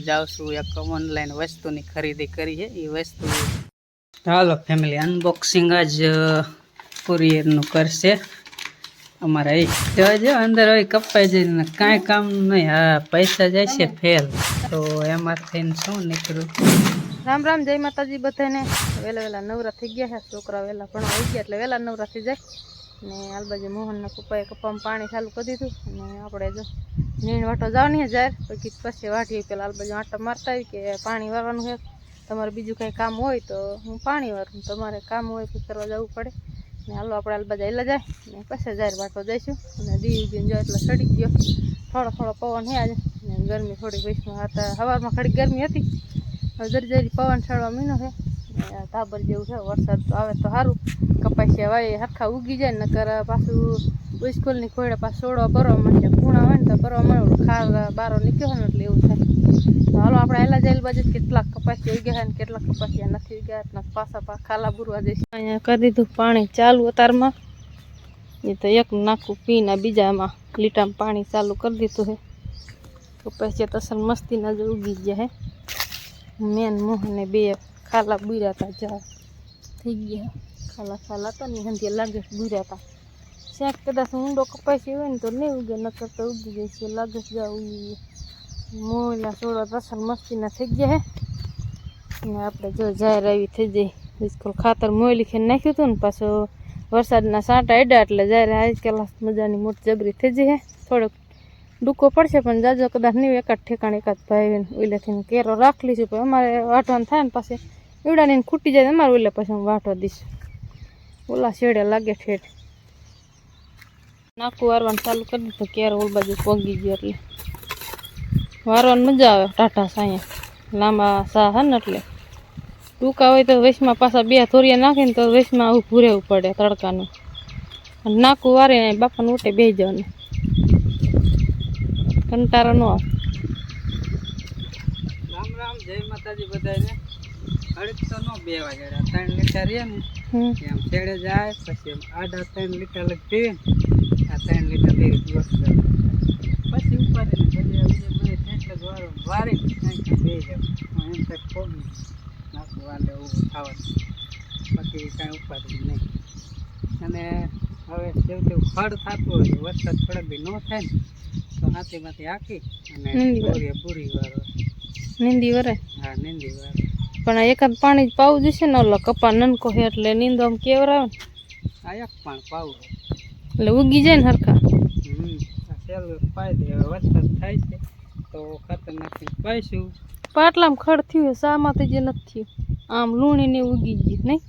હું જાઉં છું એક ઓનલાઈન વસ્તુની ખરીદી કરી છે. એ વસ્તુ ચાલો ફેમિલી અનબોક્સિંગ જ કુરિયરનું કરશે. અમારા એ જો અંદર હોય કપાઈ જઈને કાંઈ કામ નહીં. હા, પૈસા જાય છે ફેલ તો એમાં થઈને શું નીકળ્યું? રામ રામ, જય માતાજી બધાને. વહેલા વહેલા નવરા થઈ ગયા છે, છોકરા વહેલા પણ આવી ગયા, એટલે વહેલા નવરા થઈ જાય. ને આલબાજી બાજુ મોહનના પપ્પાએ કપામાં પાણી ચાલુ કરી દીધું અને આપણે જો નીણ વાટો જવાની જાય પછી પછી વાટીએ પેલા હાલ બાજુ આટા મારતા આવી કે પાણી વારવાનું છે. તમારે બીજું કંઈ કામ હોય તો હું પાણી વારું તમારે કામ હોય તો કરવા જવું પડે. ને હાલો આપણે આલબાજા બાજુ એલા જાય. ને પછી જાહેર વાટો જઈશું. અને દી ઉગીને જો એટલે સડી ગયો. થોડો થોડો પવન છે આજે. ને ગરમી થોડી વૈષ્ણવ હતા. સવારમાં ખડી ગરમી હતી. હવે જરી જરી પવન ચડવા મીનો છે. આ ધાબર જેવું છે, વરસાદ તો આવે તો સારું કપાસિયા વાય હરખા ઉગી જાય ને નકર પાછું સ્કૂલની ખોડે પાછું સોડવા ભરવા માંડે. પૂણા હોય ને તો ભરવા મળે ખાર બારો નીકળ્યો ને એટલે એવું થાય. તો હાલો આપણે એલા જેલ બાજુ કેટલાક કપાસિયા ઉગ્યા છે ને કેટલાક કપાસિયા નથી ઉગ્યા, એટલે પાછા પા ખાલા બુરવા જઈશું. અહીંયા કરી દીધું પાણી ચાલુ અતારમાં. એ તો એક નાખું પીને બીજામાં લીટામાં પાણી ચાલુ કરી દીધું છે. કપાસિયા તો મસ્તીના જ ઉગી ગયા હે મેન મોહને બે ખાલા બુર્યા હતા જા. થઈ ગયા. ખાલા ખાલા હતા ને હંધી લાગે બુર્યા હતા શાક કદાચ ઊંડો કપાસી હોય ને તો નહીં ઉગે, નકર તો ઉગી જાય છે, લાગે જા ઉગી મોયલા સોળા રસન મસ્તીના થઈ ગયા હે. ને આપણે જો જાહેર આવી થઈ જાય બિસ્કુલ ખાતર મોયલી ખેને નાખ્યું હતું ને, પાછું વરસાદના સાંટા અડ્યા એટલે જ્યારે આજકાલ મજાની મોટી જબરી થઈ જાય હે. થોડોક ડૂકો પડશે, પણ જાજો કદાચ નહીં એકાદ એક એકાદ ભાઈ ઓઈલેથી કેરો રાખ લઈશું પણ અમારે વાટવાનું થાય ને પાસે એવડાની ખૂટી જાય અમારે ઓલે પછી હું વાટવા દઈશ. ઓલા શેડે લાગે ઠેઠ. નાકું વારવાનું ચાલુ કરી દીધું ક્યારે ઓલ બાજુ પોગી ગયો એટલે. વારવાની મજા આવે ટાટા સાયા. લાંબા સા હે ને એટલે. ટૂંકા હોય તો વેસમાં પાછા બે થોરિયા નાખીને તો વેસમાં આવું ભૂરેવું પડે તડકાનું. નાકું વારીને બાપાને ઉઠે બે જવાનું. કંટારો ન આવે. રામ રામ, જય માતાજી બધાને અડક તો ન બે વાગે ત્રણ લીટર રહે ને એમ છેડે જાય પછી આડા ત્રણ લીટર લગ આ ત્રણ લીટર બે દિવસ પછી જ વારો વારી બે જાવ. એમ કંઈક પોગી નાખું વાલે ઊભું થવાનું પછી કાંઈ ઉપાડી નહીં. અને હવે છેવટે ફળ થતું હોય વરસાદ થોડાક બી ન થાય ને તો હાથીમાંથી હાકી અને નીંદી પૂરી વાળો. નિંદી વરે? હા નિંદી વાળો પણ આ એકાદ પાણી જ પાવું જશે ને ઓલો કપા નનકો છે એટલે નીંદો આમ કેવરાવે. ને એક પણ પાવું એટલે ઉગી જાય ને હરખા. વરસાદ થાય છે તો ખાતર નાખીને પાઈશું. પાટલામાં ખડ થયું છે શામાં જે નથી થયું. આમ લૂણી ને ઉગી ગઈ નહીં?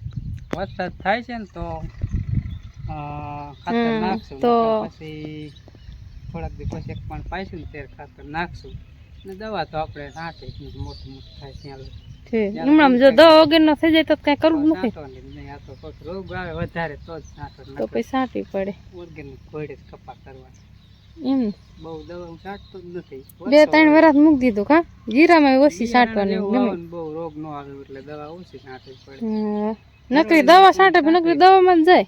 વરસાદ થાય છે ને તો ખાતર નાખશું. તો- પછી થોડાક દિવસ એક પણ પાઈશું ને ત્યારે ખાતર નાખશું. ને દવા તો આપણે નાખી નથી, મોટું મોટું થાય ત્યાં. છે. હમણાં જો દવા વગર નો થઈ જાય તો કઈ કરવું નથી. તો પછી સાંટી પડે. એમ. બે ત્રણ વરસ મૂકી દીધું કા? જીરામાં ઓછી સાંટવાની બહુ રોગ ન આવે એટલે દવા ઓછી સાંટવી પડે. નકરી દવા સાંટે પણ નકરી દવામાં જ જાય.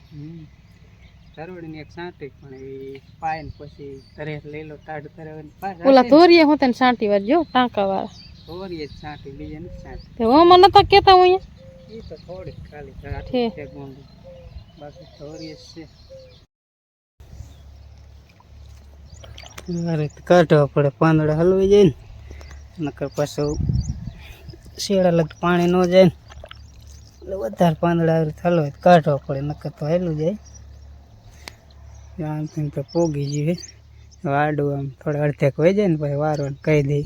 ધરોડીની એક સાંટી પણ એ પાય પછી તરે લઈ લો તાડ તરે ઓલા ધોરીએ હું તને સાંટી વાર જો ટાંકા વાળા છાંટી બીજે નથી છાંટી તે કેતા હું એ તો થોડીક ખાલી છાંટી છે ગુંડી બાકી ધોરીએ જ છે. કાઢવા પડે પાંદડા હલવાઈ જાય ને. નકર પાછું શેડા લગ પાણી ન જાય ને. એટલે વધારે પાંદડા આવી રીતે હલવાય કાઢવા પડે નકર તો હેલું જાય. આમ તો પોગી જઈએ. વાડું આમ થોડા અડધેક હોય જાય ને પછી વારવાનું કહી દઈ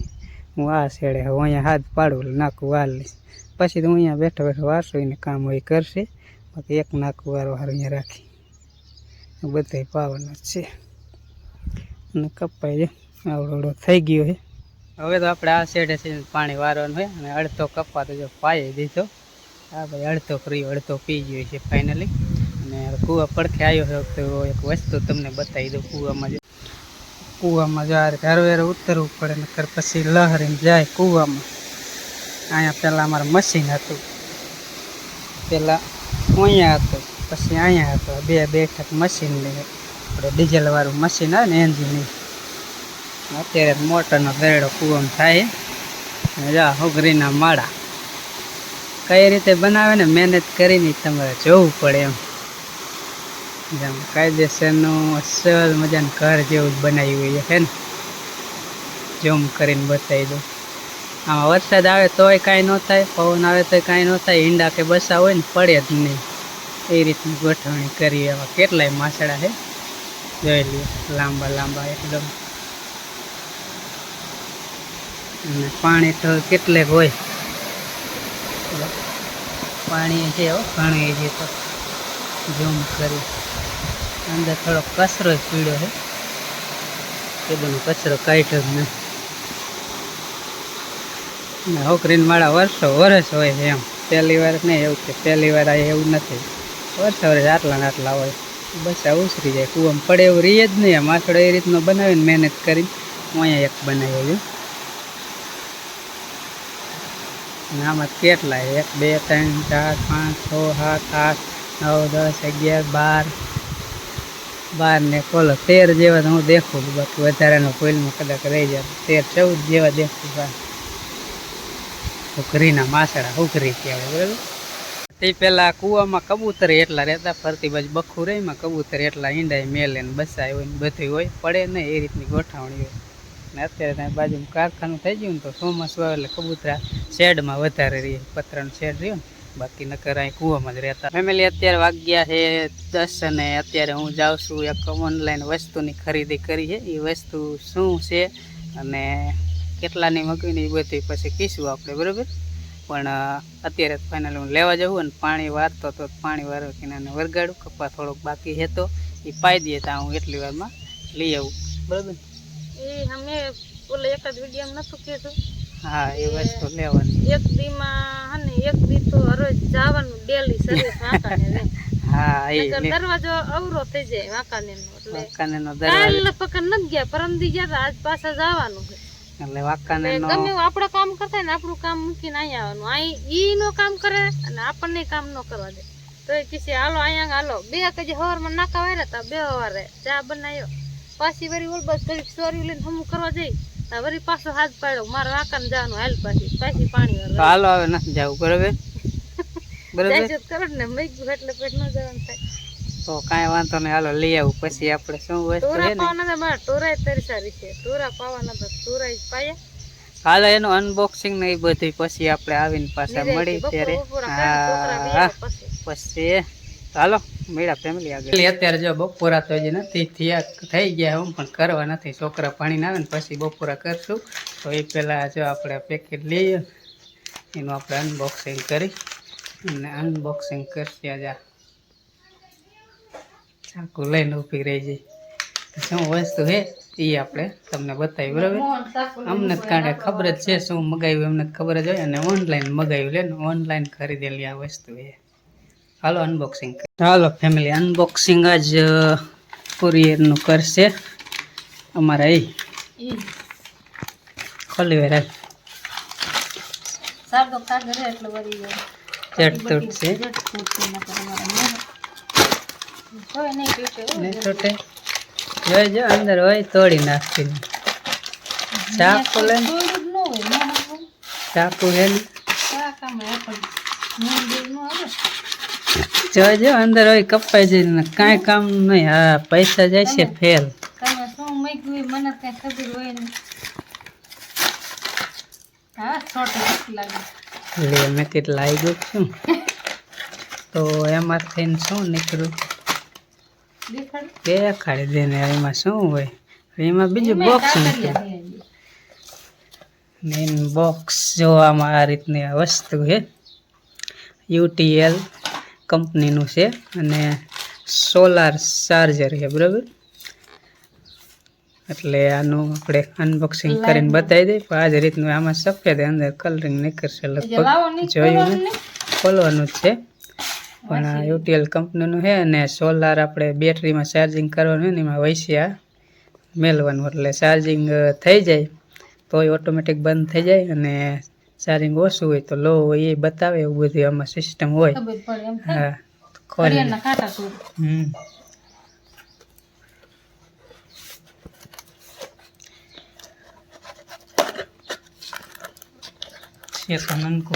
હું આ શેડે હું અહીંયા હાથ પાડું, નાખું વાર લઈશ. પછી તો હું અહીંયા બેઠો બેઠો વારસોઈને કામ હોય કરશે. બાકી એક નાખું વારો હાર અહીંયા રાખી. બધે પાવાનો છે. અને કપાઈ જાય આવડો થઈ ગયો છે. હવે તો આપણે આ શેડે છે પાણી વારવાનું હોય અને અડધો કપા તો જો પાઈ દીધો. આ ભાઈ અડધો કર્યો, અડધો પી ગયો છે ફાઇનલી અને કૂવા પડખે આવ્યો છે તો એક વસ્તુ તમને બતાવી દઉં કૂવામાં જે કૂવામાં જ્યારે ધારો વેરે ઉતરવું પડે, નકર પછી લહરીને જાય કૂવામાં. અહીંયા પહેલાં અમારું મશીન હતું. પહેલાં અહીંયા હતું, પછી અહીંયા હતું. બે બેઠક મશીન લઈએ આપણે ડીઝલવાળું મશીન આવે ને એન્જિન અત્યારે મોટરનો દરેડો કૂવામાં થાય. જા હોગરીના માળા. કઈ રીતે બનાવે ને મહેનત કરીને તમારે જોવું પડે એમ. જેમ કાયદેસરનું અસલ મજાનું ઘર જેવું જ બનાવ્યું છે ને. ઝૂમ કરીને બતાવી દઉં. આમાં વરસાદ આવે તોય કાંઈ ન થાય, પવન આવે તોય કાંઈ ન થાય, ઈંડા કે બસા હોય ને પડે જ નહીં. એ રીતની ગોઠવણી કરી એવા કેટલાય માછડા છે. જોઈ લઈએ લાંબા લાંબા એકદમ. અને પાણી તો કેટલેક હોય. પાણી છે હો ઘણી છે તો જમ કરી. અંદર થોડો કચરો પીડ્યો છે એ કચરો કાઢ્યો જ નહીં છોકરીને મારા વર્ષો વરસ હોય છે એમ. પહેલી વાર નહીં એવું કે પહેલી વાર આ એવું નથી. વર્ષો વર્ષ આટલા ને આટલા હોય. બસ આ ઉછરી જાય, કૂવામાં પડે એવું રહીએ જ નહીં. આ માછડો એ રીતનો બનાવીને મહેનત કરીને અહીંયા એક બનાવ્યો છું આમાં કેટલા એક, બે, ત્રણ, ચાર, પાંચ, છ, સાત, આઠ, નવ, દસ, અગિયાર, બાર બાર ને કોલો તેર જેવા તો હું દેખું. બાકી વધારાનો કોઈલમાં કદાચ રહી જાય. તેર ચૌદ જેવા દેખું બાર ઉકરીના માસડા ઉકરી કહેવાય, બરાબર? તે પહેલાં કૂવામાં કબૂતર એટલા રહેતા, ફરતી બાજુ બખું રહી એમાં કબૂતર એટલા ઈંડાય મેલે ને બસાય હોય ને બધું હોય, પડે નહીં એ રીતની ગોઠવણી હોય. ને અત્યારે ત્યાં બાજુમાં કારખાનું થઈ ગયું ને તો ચોમાસું આવે એટલે કબૂતરા શેડમાં વધારે રહે, પતરાનું શેડ રહ્યું ને. બાકી નકર અહીં કૂવામાં જ રહેતા. ફેમિલી અત્યારે વાગ્યા છે દસ અને અત્યારે હું જાઉં છું એક ઓનલાઈન વસ્તુની ખરીદી કરી છે. એ વસ્તુ શું છે અને કેટલાની મગવીને એ બધી પછી કહીશું આપણે, બરાબર? પણ અત્યારે ફાઇનલ હું લેવા જવું અને પાણી વારતો તો પાણી વારવીને એને વરગાડું, કપા થોડોક બાકી છે તો એ પાઈ દઈએ ત્યાં હું એટલી વારમાં લઈ આવું, બરાબર? એ અમે ઓલે એક જ વીડિયો નતું કીધું. હા એ વસ્તુ લેવાની. એક ને એક દી તો હરોજ જવાનું ડેલી સર્વિસ વાંકાને રે. હા એ દરવાજો અવરો થઈ જાય વાંકાને એટલે વાંકાનેનો કાલ દરવાજો પકડ નથી ગયા પરમ દી ગયા આજ પાછા જવાનું છે. એટલે વાંકાનેનો ગમે આપણે કામ કરતા ને આપણું કામ મૂકીને અહીંયા આવવાનું. અહીં ઈ નો કામ કરે અને આપણને કામ નો કરવા દે. તો એ કિસે હાલો અહીંયા હાલો. બે કજે હવારમાં નાકા વાળ્યા તા બે હવારે ચા બનાવ્યો પાછી વળી ઓલ બસ કરી સોરી લઈને હમું કરવા જઈ. વળી પાછો હાથ પાડ્યો. મારે વાંકાને જવાનું હાલ પાછી. પાછી પાણી હાલો હવે નથી જવું બરાબર? બરાબર? છે ને. મેં કીધું એટલે પેટ ન જવાનું થાય. તો કાંઈ વાંધો નહીં. હાલો લઈ આવું. પછી આપણે શું વસ્તુ છે ને? મારા. ટોરાય તરી સારી છે ટોરા પાવાના તો ટોરાય જ પાયા. હાલો એનું અનબોક્સિંગ ને એ બધું પછી આપણે આવીને પાછા મળી ત્યારે. હા પછી ચાલો મેળા ફેમિલી આગળ. અત્યારે જો બપોરા તો હજી નથી થયા, થઈ ગયા હું, પણ કરવા નથી. છોકરા પાણી ના આવે ને પછી બપોરા કરશું. તો એ પહેલાં જો આપણે પેકેટ લઈએ. એનું આપણે અનબોક્સિંગ કરી અને અનબોક્સિંગ કરશે આજે ચાકુ લઈને ઊભી રહી જઈ શું વસ્તુ છે એ આપણે તમને બતાવી, બરાબર? અમને જ કારણ ખબર જ છે શું મગાવ્યું, અમને ખબર જ હોય. અને ઓનલાઈન મગાવ્યું, લે ને ઓનલાઈન ખરીદેલી આ વસ્તુ છે હાલો અનબોક્સિંગ હાલો ફેમિલી અનબોક્સિંગ જ કુરિયરનું કરશે. અમારા એ ખોલી વાર અંદર હોય તોડી નાખતી ચાકુ લે. ચાકુ હે જોજો અંદર હોય કપાઈ જઈને ને કાંઈ કામ નહીં. હા પૈસા જાય છે ફેલ મને કઈ ખબર હોય નહીં. હા છોટી લાગે લે મેં કેટલા આવી ગયું શું તો એમાંથી શું નીકળ્યું? દેખાડી? દે ને એમાં શું હોય? એમાં બીજું બોક્સ નીકળ્યું મેઇન બોક્સ જોવામાં આ રીતની વસ્તુ છે. યુટીએલ. કંપનીનું છે અને સોલાર ચાર્જર છે બરાબર? એટલે આનું આપણે અનબોક્સિંગ કરીને બતાવી દઈએ. પણ આ જ રીતનું આમાં સફેદ અંદર કલરિંગ નીકળશે લગભગ. જોયું ને? ખોલવાનું જ છે. પણ આ યુટીએલ કંપનીનું છે અને સોલાર આપણે બેટરીમાં ચાર્જિંગ કરવાનું ને એમાં વૈશ્યા મેળવાનું એટલે ચાર્જિંગ થઈ જાય તોય ઓટોમેટિક બંધ થઈ જાય અને ચાર્જિંગ ઓછું હોય તો લો હોય એ બતાવે એવું બધું આમાં સિસ્ટમ હોય. હા હમ.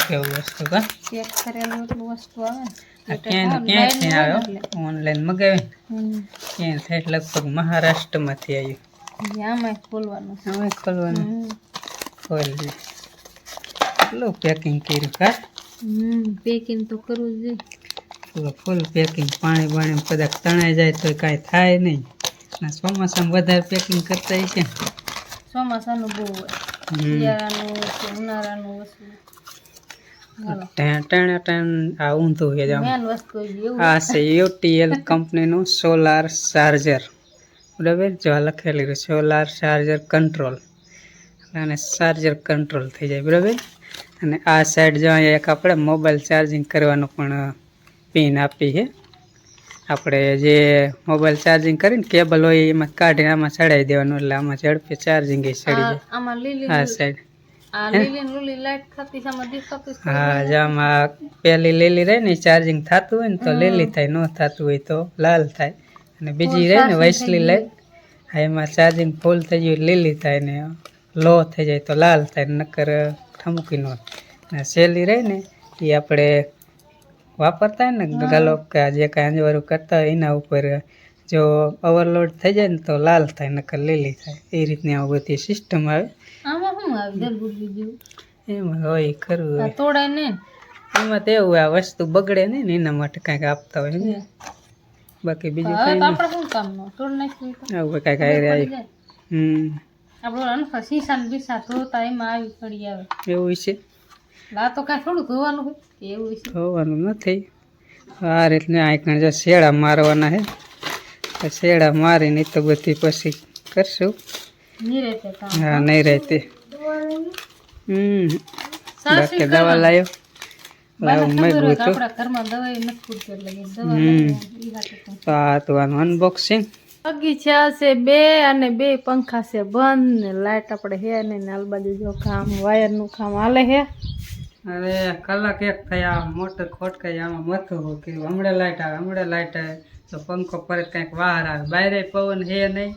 કેવું વસ્તુ કા? ચેક કરેલું એટલું વસ્તુ આવે ક્યાં ક્યાંથી આવ્યો ઓનલાઈન મગાવી ક્યાં થાય લગભગ મહારાષ્ટ્રમાંથી આવ્યું આમાં ખોલવાનું. હવે ખોલવાનું. ખોલી કેટલું પેકિંગ કર્યું કા? પેકિંગ તો કરવું જ જોઈએ. ફૂલ પેકિંગ પાણી બાણી કદાચ તણાઈ જાય તો કાંઈ થાય નહીં. ચોમાસામાં વધારે પેકિંગ કરતા હોય છે? ચોમાસાનું બહુ શિયાળાનું ઉનાળાનું વસ્તુ. આ ઊંધું છે આ છે યુટીએલ કંપનીનું સોલાર ચાર્જર. બરાબર? જો આ લખેલું સોલાર ચાર્જર કંટ્રોલ. અને ચાર્જર કંટ્રોલ થઈ જાય. બરાબર? અને આ સાઈડ જો અહીંયા એક આપણે મોબાઈલ ચાર્જિંગ કરવાનું પણ પિન આપી છે. આપણે જે મોબાઈલ ચાર્જિંગ કરીને કેબલ હોય એમાં કાઢીને આમાં ચડાવી દેવાનું એટલે આમાં ઝડપી ચાર્જિંગ એ ચડી જાય. આ સાઈડ હા જે આમાં પેલી લીલી રહે ને ચાર્જિંગ થતું હોય ને તો લીલી થાય ન થતું હોય તો લાલ થાય. અને બીજી રહે ને વૈસલી લાઈટ એમાં ચાર્જિંગ ફૂલ થઈ ગયું લીલી થાય ને લો થઈ જાય તો લાલ થાય નકર ઠમકી ન થાય. ને સેલી રહે ને એ આપણે વાપરતા હોય ને ગાલો કે જે કાંઈ અંજવાળું કરતા હોય એના ઉપર જો ઓવરલોડ થઈ જાય ને તો લાલ થાય નકર લીલી થાય. એ રીતની આ બધી સિસ્ટમ આવે. આમાં શું આવે? એમાં હોય ખરું હોય તોડાય ને? એમાં તો એવું આ વસ્તુ બગડે નહીં ને એના માટે કાંઈક આપતા હોય ને બાકી બીજું કાંઈ નહીં. આવું કાંઈક આવી. રહ્યા હમ. આપણે અનફા સીસા ને બીસા ધોતા એમાં આવી પડી આવે. એવું છે? લા તો કાંઈ થોડું ધોવાનું હોય એવું છે? ધોવાનું નથી. આ રીતના આઈકણ જો શેડા મારવાના હે. શેડા મારીને તો બધી પછી કરશું. હા નહીં રહેતી. હમ. બાકી દવા લાવ્યો લાવ મેં. તો. આ તો આનું અનબોક્સિંગ બગીચા છે બે અને બે પંખા છે બંધ. ને લાઈટ આપણે હે ને નાલ બાજુ જો કામ વાયરનું કામ હાલે હે. અરે કલાક એક થયા મોટર ખોટકાઈ, આમાં મથું હો કે હમણાં લાઈટ આવે, હમણાં લાઈટ આવે. તો પંખો પરત કંઈક બહાર આવે. બહાર પવન હે નહીં.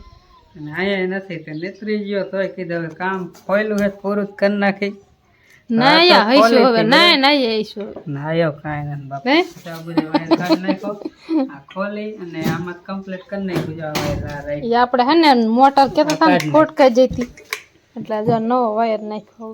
અને અહીંયા નથી તે નીતરી ગયો તોય કીધું હવે કામ ખોયલું હે, પૂરું જ કરી નાખી. ના તો યા હઈશું હવે ના ના હઈશું ના આવ્યો કાંઈ નથી બાપા. તો બધું વાયર કાઢી નાખ્યો આ ખોલી અને આમાં કમ્પ્લીટ કરી નાખ્યું. જો વાયર રાઈટ ઈ આપણે હે ને મોટર કેતા કાઢી ફોટકાઈ જતી એટલે જો નવો વાયર નાખ્યો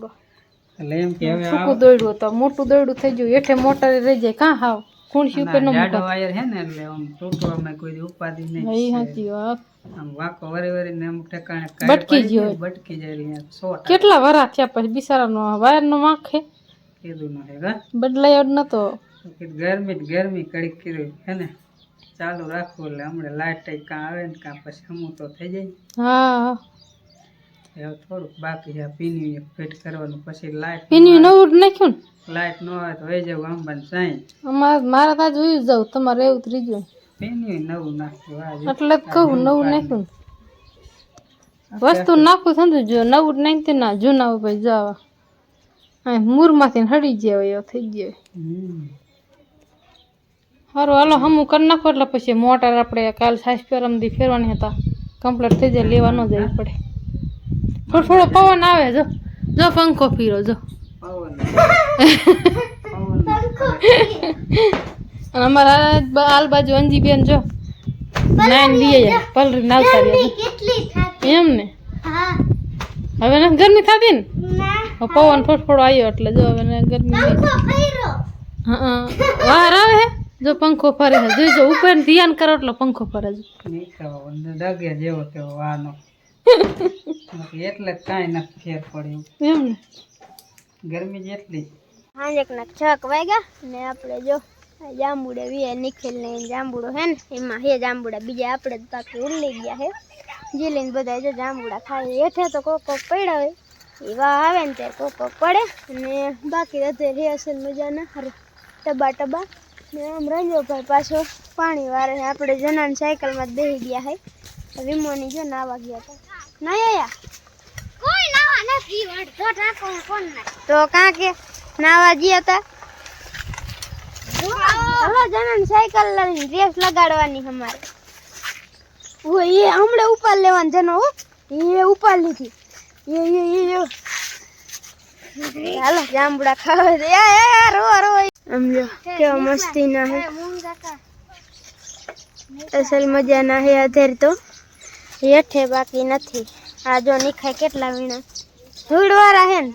એટલે એમ કે હવે આ દોડ્યું તો મોટું દોડ્યું થઈ ગયું. હેઠે મોટર રહી જાય કાં હાવ? ખુણસી ઉપર નો મૂકો વાયર હે ને એટલે આમ તૂટવામાં કોઈ દી ઉપાધિ એ નહીં સાચી વાત. આમ વાંકો વરી વરીને અમુક ઠેકાણે બટકી કાંઈ ગયો. બટકી જાય અહીંયા સો ટકા. કેટલા વરા થયા પછી બિચારાનો વાયર નો માખે કીધું ન હે. ગા બદલાયો જ નતો. ગરમી જ ગરમી કડીક કર્યું હે ને? ચાલુ રાખવું એટલે હમણાં લાઈટ કાં આવે ને કાં પછી હમું તો થઈ જાય હા. હવે થોડુંક બાકી છે. પીની ફિટ કરવાનું. પછી લાઈટ પીન્યું નવું નાખ્યું લાઈટ ન હોય તો વહી જવું અંબાન સાઈ અમારે મારા તા જોઈ જાવ. તમારે એવું ત્રીજું. પીની નવું નાખ્યું. એટલે જ કહું નવું નાખ્યું. વસ્તુ નાખું સમજો જો નવું નાખતી ના જૂના ઉપર જવા મૂરમાંથી હડી ગયા એવો થઈ ગયો સારું હાલો હમું કરી નાખો એટલે પછી મોટર આપણે કાલ સાઈઝ પેરમથી ફેરવાની હતા કમ્પ્લીટ થઈ જાય લેવા ન જવી પડે. થોડો થોડો પવન આવે જો. જો પંખો ફીરો જો. અને અમારા આલ બાજુ અંજીબેન જો નાઈન લઈએ જાય પલરી નાવતા રહ્યા એમ ને? હવે ને ગરમી થતી ને? પવન થોડો થોડો આવ્યો એટલે જો હવે ને ગરમી. હા વાર આવે હે? જો પંખો ફરે છે. જોઈજો ઉપર ધ્યાન કરો એટલે પંખો ફરે છે. ડગે જેવો તેવો વાનો એટલે જ કાંઈ નથી ફેર પડ્યું એમ ને? ગરમી જેટલી. હાંજકના છક વાગ્યા ને આપણે જો જાંબુડે વીએ નિખિલ ને જાંબુડો હે ને એમાં હે જાંબુડા બીજા આપણે જ બાકી ઉલ્લી ગયા હે. જીલીન બધા જો જાંબુડા ખાય હેઠે તો કોક કોક પડ્યા હોય. એવા આવે ને ત્યારે કોક કોક પડે અને બાકી બધે રે અસલ મજાના હારે ટબા ટબા. ને આમ રંજોભાઈ પાછો પાણી વારે. આપણે જનાની સાયકલમાં જ બેસી ગયા હે. વિમોની જો નાવા ગયા હતા. ના આયા કોઈ નાવા નથી વડતો ટાંકો કોણ તો કાં કે નાવા ગયા હતા? હલો જનન સાયકલ લઈને રેસ લગાડવાની અમારે. ઓ એ હમણે ઉપાડ લેવાનું જનો હો. એ ઉપાડ લીધી. એ એ એ એ. હાલો જાંબુડા ખાવા દે. એ યા, રો રો. આમ જો કેવો મસ્તી ના હે અસલ મજા ના હે અધેર તો. હેઠે બાકી નથી. આ જો નીખાય કેટલા વીણા. ધૂળવાળા હે ને.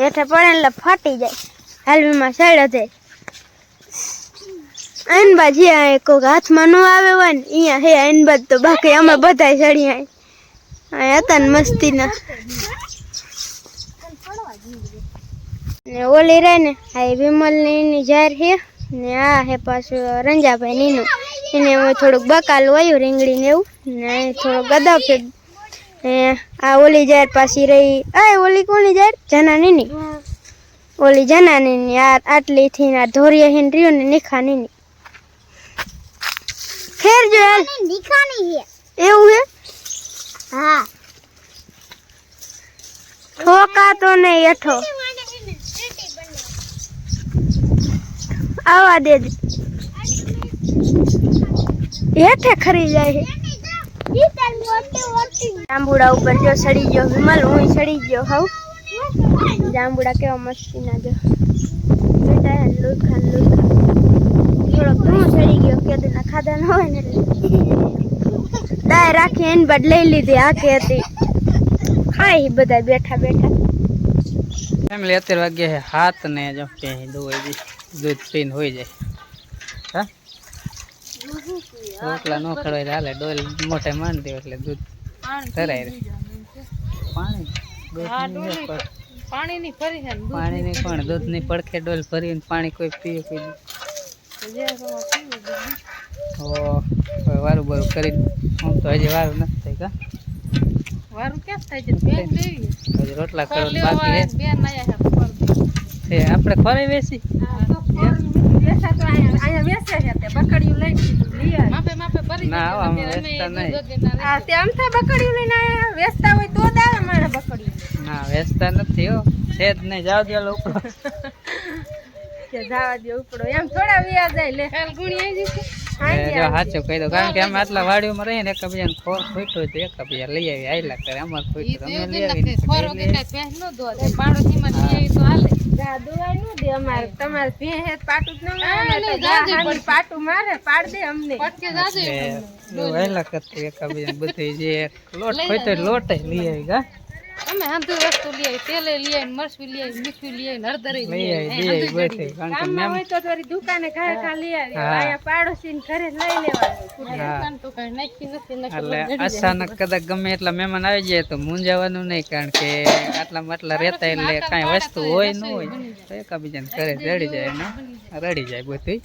હેઠે પડે એટલે ફાટી જાય. હાલવીમાં સડ જાય અનબા જે આ કોક હાથમાં ન આવે હોય ને અહીંયા હે અનબા તો બાકી અમે બધા સળિયા આય. હતા ને મસ્તીના. ને ઓલી રહે ને, આ વિમલની જાર છે ને આ હે પાછું રંજાભાઈ નીનું. એને હવે થોડુંક બકાલ વાયું રીંગણી ને એવું. ને થોડો ગદા ફેર આ ઓલી જાર પાછી રહી. આ ઓલી કોની જાર જનાની ની ઓલી જનાની ની આ આટલી થી આ ધોરિયા હિન રહ્યું ને નિખાની ની ખેર જો નિખાની હે એવું હે હા. ઠોકા તો નહીં એઠો. આવા દે હેઠે ખરી જાય જાંબુડા ઉપર જો સડી ગયો વિમલ હું સડી ગયો હવ જાંબુડા કેવા મસ્તી ના જો. લુખા લુખા. થોડોક હું સડી ગયો, કે તેના ખાધા ન હોય ને દાય રાખી, એની બાદ લઈ લીધી આખી હતી. ખાઈ બધા બેઠા બેઠા. ફેમિલી અત્યારે વાગ્યા હાથ ને જો કે દોઈ દૂધ પીને હોઈ જાય. હા? રોટલા નો ખડવાય હાલે ડોલ મોટે માંડ દે એટલે દૂધ ધરાય રે પાણી? ની પાણી ની ફરી છે પાણી ની પણ દૂધની પડખે ડોલ ભરીને પાણી કોઈ પીએ કોઈ ઓ વારું બરું કરીને આમ તો હજી વારું નથી થઈ કા? વારું ક્યાં થાય છે? હજી રોટલા ખોર બાકી છે. આપણે ખોરાઈ બેસી વેચતા નથી છે જ નહીં. જાવ દે લોકો કે જાવા દે ઉપડો એમ થોડા વ્યાજ જાય લે કાલ ગુણી આવી જશે સાચું કહી દો કારણ કે અમે આટલા વાડીઓમાં રહીને એક બીજાને ખોર ખોઈટો તો એક બીજા લઈ આવી આયલા કરે. અમારે અમે લઈ આવી તો હાલે જા દોવાય નો દે અમારે. તમારે ભેંસ હેત પાટું જ ન મારે તો પાટું મારે પાડ દે અમને. પટકે જાજે વહેલા કરતું એકબીજાને બધું જે લોટ હોય તો લોટ લઈ આવી ગા. અમે હંધુ વસ્તુ લઈ આવી તેલે લઈ આવી મરચું લઈ આવી મીઠું લઈ આવી હળદર લઈ લઈ આવી દે બધું કારણ કે મેમ તો તારી દુકાને ખાય ખા લઈ આવી. આયા પાડોશી ને ઘરે લઈ લેવાનું. તો કઈ નાખી નથી એટલે અચાનક કદાચ ગમે એટલા મહેમાન આવી જાય તો મૂંઝાવાનું નહીં કારણ કે આટલા આટલા રહેતા એટલે કાંઈ વસ્તુ હોય ન હોય. તો એકબીજાને ઘરે રડી જાય ને? રડી જાય બધું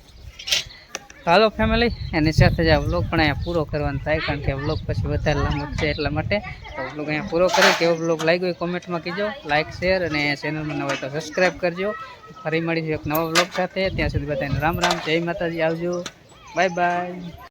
હાલો ફેમિલી એની સાથે જ આ વ્લોગ પણ અહીંયા પૂરો કરવાનો થાય કારણ કે વ્લોગ પછી વધારે લાંબો છે એટલા માટે. તો વ્લોગ અહીંયા પૂરો કરી કેવો વ્લોગ લાગ્યો એ કોમેન્ટમાં કીજો લાઇક શેર અને ચેનલમાં નવા તો સબસ્ક્રાઈબ કરજો. ફરી મળીશું એક નવા વ્લોગ સાથે. ત્યાં સુધી બધાને રામ રામ. જય માતાજી. આવજો. Bye bye